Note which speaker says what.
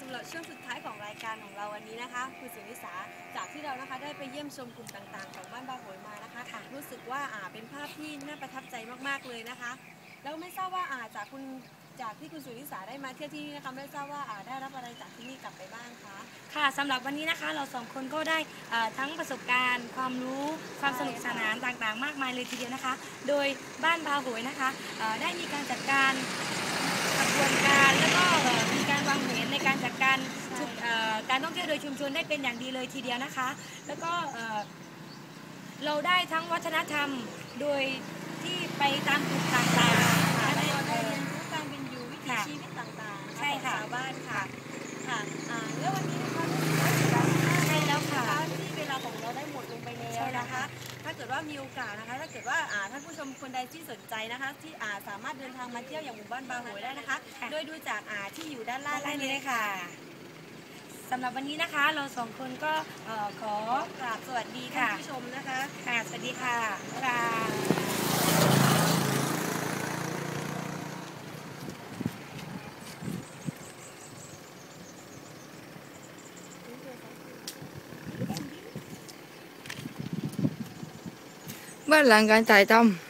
Speaker 1: สำหรับช่วงสุดท้ายของรายการของเราวันนี้นะคะคุณสุนิสาจากที่เรานะคะได้ไปเยี่ยมชมกลุ่มต่างๆ ของบ้านบาโหยมานะคะ
Speaker 2: ค่ะ
Speaker 1: รู้สึกว่าอ่าเป็นภาพที่น่าประทับใจมากๆเลยนะคะ แล้วไม่ทราบว่าอ่าจากคุณจากที่คุณสุนิสาได้มาเที่ยวที่นี่นะคะไม่ทราบว่าอ่าได้รับอะไรจากที่นี่กลับไปบ้างคะ
Speaker 2: ค่ะสำหรับวันนี้นะคะเราสองคนก็ได้เอ่อทั้งประสบการณ์ ความรู้ความสนุกสนานต่างๆ มากมายเลยทีเดียวนะคะ โดยบ้านพาโหวยนะคะเอ่อได้มีการจัดการกระบวนการแล้วก็ การท่องเที่ยวโดยชุมชนได้เป็นอย่างดีเลยทีเดียวนะคะ แล้วก็เอ่อเราได้ทั้งวัฒนธรรมโดยที่ไปตามจุดต่างๆ
Speaker 1: ค่ะ
Speaker 2: ได้
Speaker 1: ได้
Speaker 2: เอ่
Speaker 1: เรี
Speaker 2: อย
Speaker 1: นรู้การเป็นอยู่วิถี
Speaker 2: ค่ะ
Speaker 1: ชีวิตต่างๆน
Speaker 2: ใช่ค่ะ
Speaker 1: ของชาวบ้านค่ะค่ะอ่าแล้ววันนี้นะคะรู้สึกว่าเสียดายมาก
Speaker 2: ใช่แล้วค่ะ
Speaker 1: นะคะที่เวลาของเราได้หมดลงไปแล้
Speaker 2: ใช่
Speaker 1: ว
Speaker 2: แล้ว
Speaker 1: นะคะ
Speaker 2: ค่ะ
Speaker 1: ถ้าเกิดว่ามีโอกาสนะคะ ถ้าเกิดว่าอ่าท่านผู้ชมคนใดที่สนใจนะคะ ที่อ่าสามารถเดินทางมาเที่ยวอย่างหมู่บ้านบางโหยได้นะคะ โดยดูจากอ่าที่อยู่ด้านล่าง
Speaker 2: ได้เลยค่ะ สำหรับวันนี้นะคะเราสองคนก็เอ่อขอก
Speaker 1: ราบสวัสดีท่านผู้ชมนะคะ
Speaker 2: ค่ะสวัสดีค่ะบ๊ายบาย
Speaker 3: เบื้องหลังการถ่ายทำ